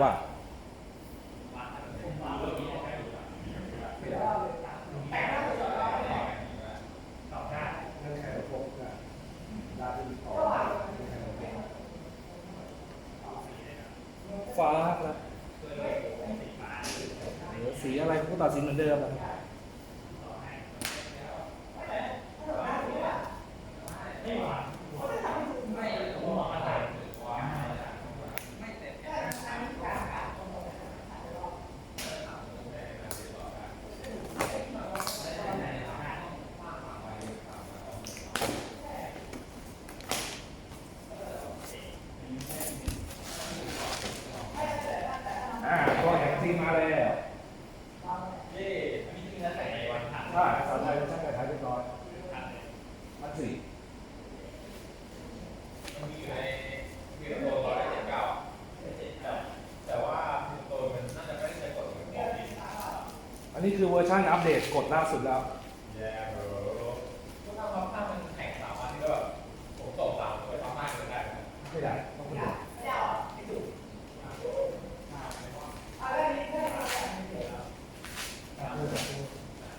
ว่าฟ้าครับเดี๋ยวสีอะไรผมก็ตัดสินเหมือนเดิมนะครับ อ่า ตัวแข่งทีมมาแล้วใช่สาวไทยช่างไทยเรียบร้อยมัดสี่อันนี้คือเวอร์ชันอัปเดตกดล่าสุดแล้ว ไม่ได้ต้องคนเดียว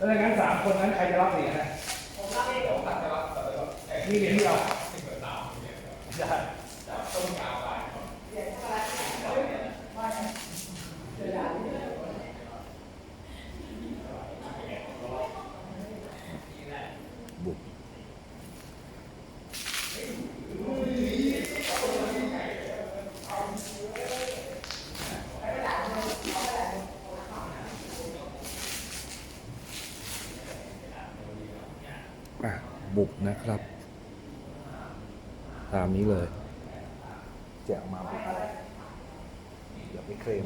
แล้วอย่างนั้นสามคนนั้นใครจะรับเหรียญนะนี่เหรียญเดียวได้บุกอะบุก บุกนะครับ ตามนี้เลย แจกมาบุกเดี๋ยวไปเคลม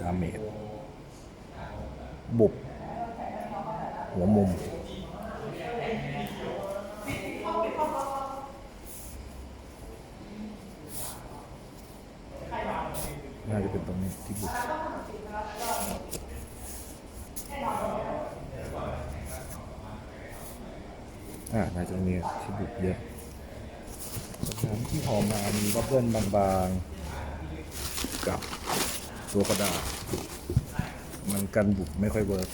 ดาเมจบุกหัวมุม น่าจะเป็นตรงนี้ที่บุกอ่าน่าจะมีที่บุกเยอะน้ำที่หอมมามีบับเบิ้ลบางๆ กับตัวกระดาษ มันกันบุกไม่ค่อยเวิร์ก